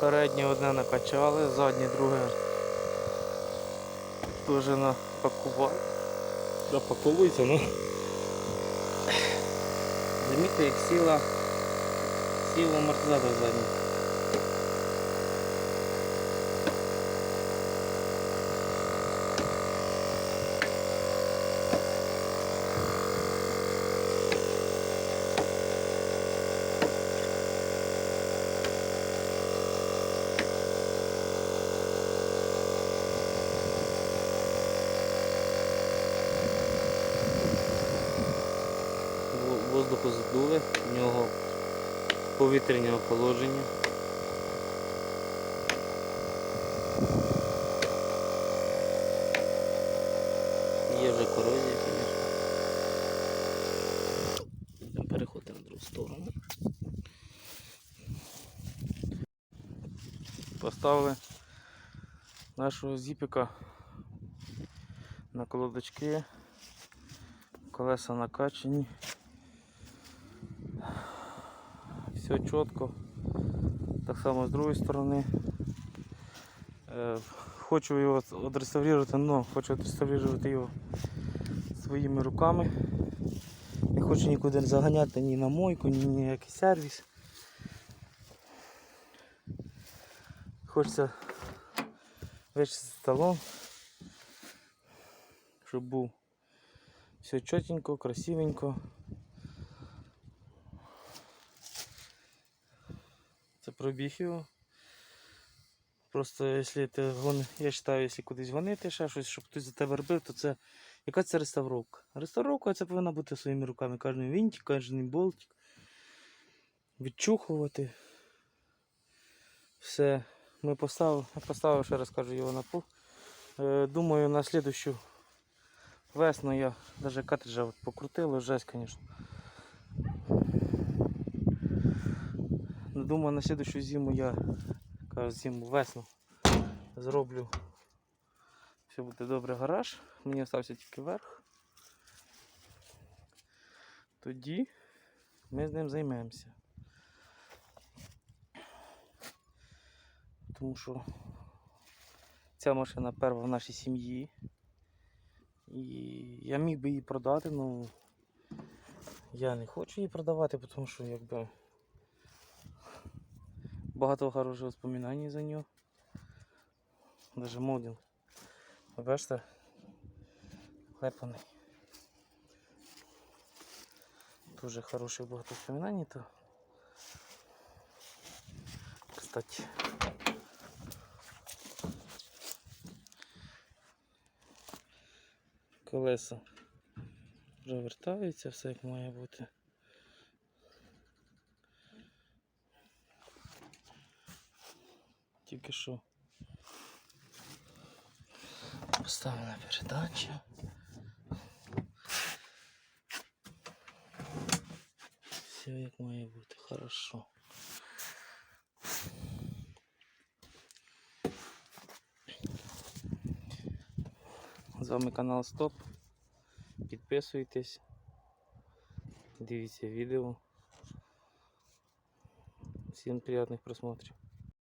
Переднє одне накачали, заднє друге теж напакували. Запаковується, ну. Замітьте, як сіла, сіла амортизатор задній. Воздуху здули, в нього повітряне охолодження. Є вже корозія, звісно. Будемо переходити на другу сторону. Поставили нашого зіпика на колодочки. Колеса накачані. Все чітко. Так само з другої сторони. Е, Хочу його відреставрувати, но хочу відреставрувати його своїми руками. Не хочу нікуди заганяти ні на мойку, ні на який сервіс. Хочеться вичистити талон, щоб був все чотенько, красивенько. Пробіг його. Просто якщо ти гон... я вважаю, якщо кудись гонити ще щось, щоб хтось за тебе робив, то це яка це реставровка? Реставровка це повинна бути своїми руками. Кожен вінтик, кожен болтик. Відчухувати. Все. Ми поставили, поставив, ще раз кажу, його на пул. Е, думаю, на слідущу весну я навіть картриджа от покрутив, жесть, звісно. Ну, Думаю, на слідущу зиму я кажу, зиму весну зроблю. Все буде добре гараж. Мені залишився тільки верх. Тоді ми з ним займемося. Тому що ця машина перша в нашій сім'ї. І я міг би її продати, але я не хочу її продавати, тому що якби багато хороших воспоминань за нього. Даже модінг. Ви бачите? Клепаний. Дуже хороших багато воспоминань то. Кстати. Колеса вже вертаються, все як має бути. Тільки що поставлена передача. Все як має бути, хорошо. З вами канал Стоп. Підписуйтесь, дивіться відео. Всім приємних просмотрів.